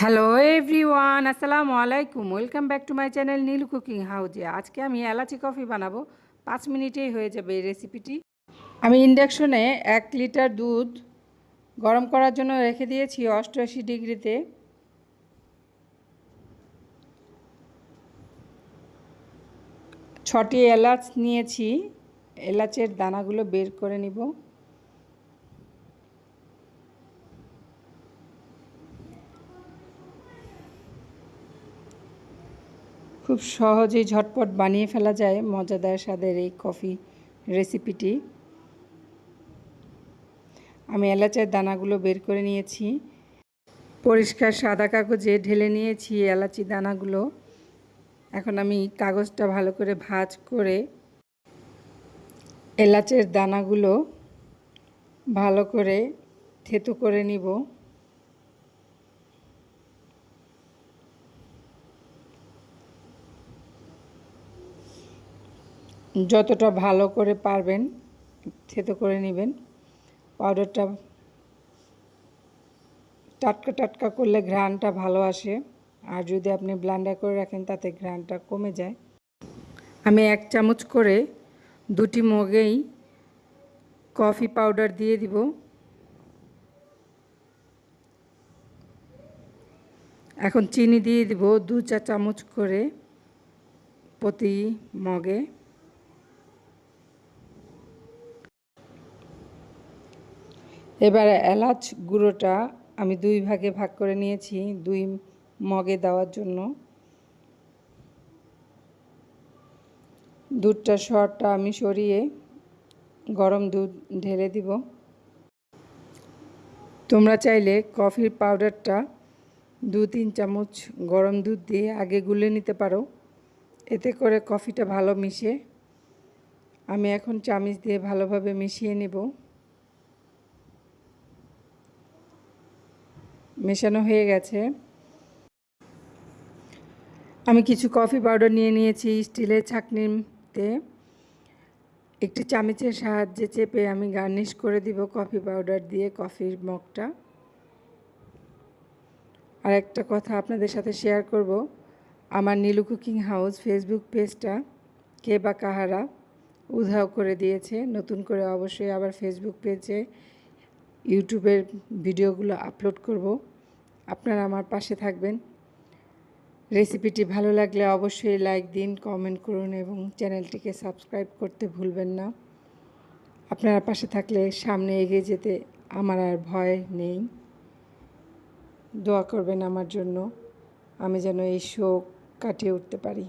Hello everyone আসসালামু আলাইকুম welcome back to my channel Nilu cooking হাউজে আজকে আমি এলাচি কফি বানাবো। পাঁচ মিনিটেই হয়ে যাবে এই রেসিপিটি আমি ইন্ডাকশনে এক লিটার দুধ গরম করার জন্য রেখে দিয়েছি অষ্টআশি ডিগ্রিতে। ছটি এলাচ নিয়েছি। এলাচের দানাগুলো বের করে নিব। খুব সহজেই ঝটপট বানিয়ে ফেলা যায় মজাদার স্বাদের এই কফি রেসিপিটি। আমি এলাচের দানাগুলো বের করে নিয়েছি। পরিষ্কার সাদা কাগজে ঢেলে নিয়েছি এলাচি দানাগুলো। এখন আমি কাগজটা ভালো করে ভাজ করে এলাচের দানাগুলো ভালো করে থেতো করে নিব। যতটা ভালো করে পারবেন, থেতো করে নেবেন। পাউডারটা টাটকা টাটকা করলে ঘ্রাণটা ভালো আসে। আর যদি আপনি ব্লান্ডার করে রাখেন, তাতে ঘ্রাণটা কমে যায়। আমি এক চামচ করে দুটি মগেই কফি পাউডার দিয়ে দিব। এখন চিনি দিয়ে দিব দু চা চামচ করে প্রতি মগে। এবার এলাচ গুঁড়োটা আমি দুই ভাগে ভাগ করে নিয়েছি, দুই মগে দেওয়ার জন্য। দুধটা শরটা আমি সরিয়ে গরম দুধ ঢেলে দিব। তোমরা চাইলে কফির পাউডারটা দু তিন চামচ গরম দুধ দিয়ে আগে গুলে নিতে পারো। এতে করে কফিটা ভালো মিশে। আমি এখন চামিচ দিয়ে ভালোভাবে মিশিয়ে নেব। মেশানো হয়ে গেছে। আমি কিছু কফি পাউডার নিয়ে নিয়েছি স্টিলের ছাঁকনিতে। একটি চামচের সাহায্যে চেপে আমি গার্নিশ করে দিব কফি পাউডার দিয়ে কফির মগটা। আর একটা কথা আপনাদের সাথে শেয়ার করব। আমার নীলু কুকিং হাউস ফেসবুক পেজটা কে বা কাহারা উধাও করে দিয়েছে। নতুন করে অবশ্যই আবার ফেসবুক পেজে ইউটিউবের ভিডিওগুলো আপলোড করব। আপনারা আমার পাশে থাকবেন। রেসিপিটি ভালো লাগলে অবশ্যই লাইক দিন, কমেন্ট করুন এবং চ্যানেলটিকে সাবস্ক্রাইব করতে ভুলবেন না। আপনারা পাশে থাকলে সামনে এগিয়ে যেতে আমার আর ভয় নেই। দোয়া করবেন আমার জন্য। আমি যেন এই শোক কাটিয়ে উঠতে পারি।